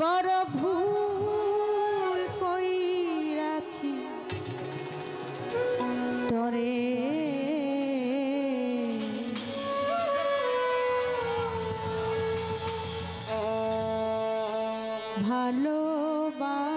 বড় ভুল কইরাছি। তরে ভালোবাসি।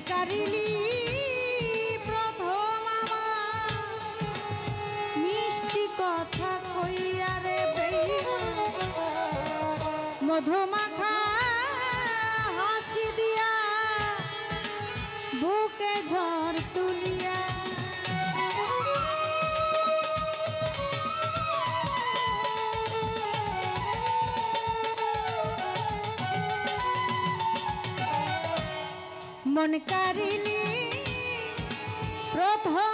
কারিলি কথা কইয়া রে মধুমাখা মন কারিলি প্রথম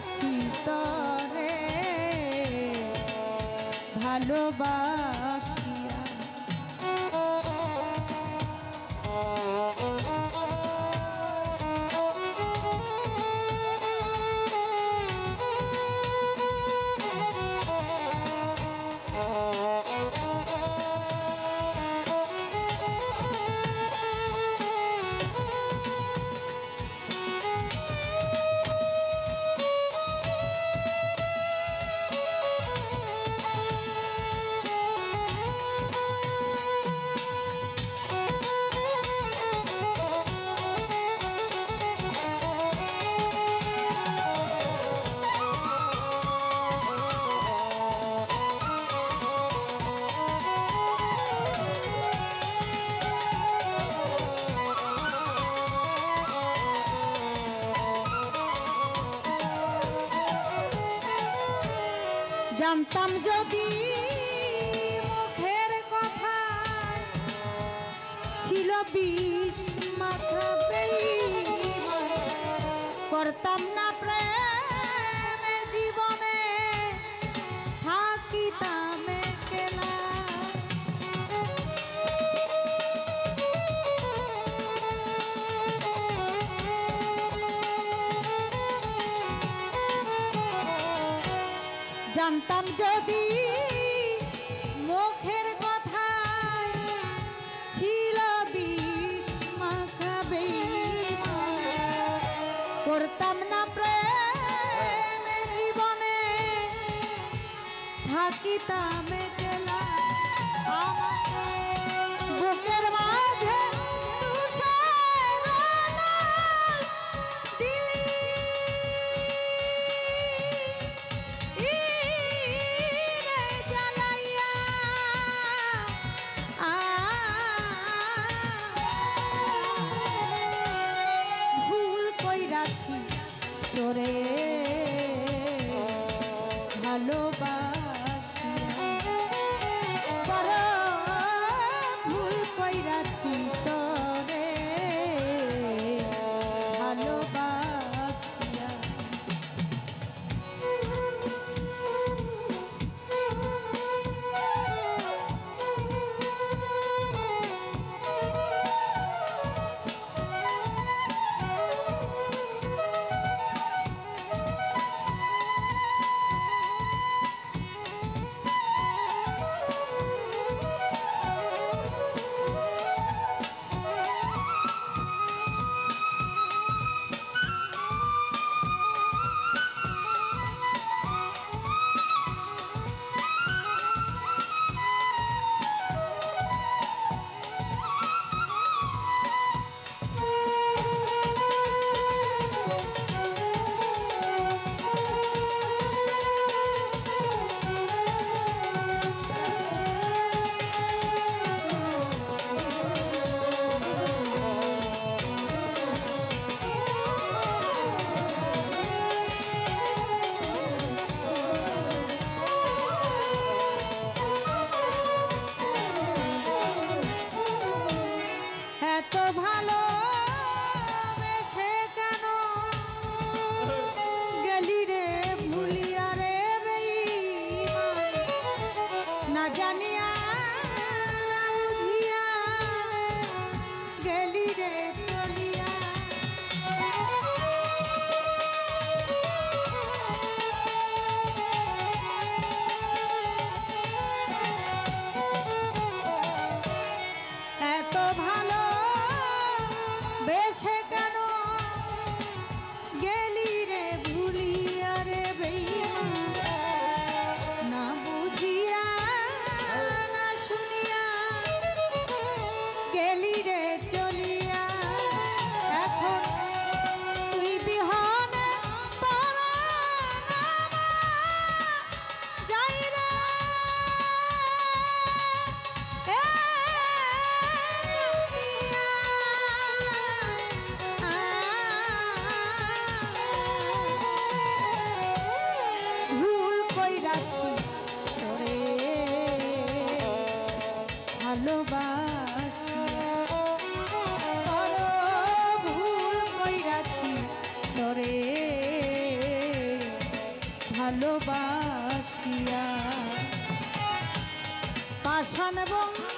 ভালোবাসি তরে ভালোবাস জানতাম যদি মুখের কথা ছিল বিষ মাথা করতাম জানতাম যদি মুখের কথায় ছিল বিষ করতাম না প্রেম জীবনে থাকিতাম আমার বুকের মাঝে ভালোবাসি। ভালোবাসিয়া পাষাণ বন্ধুরে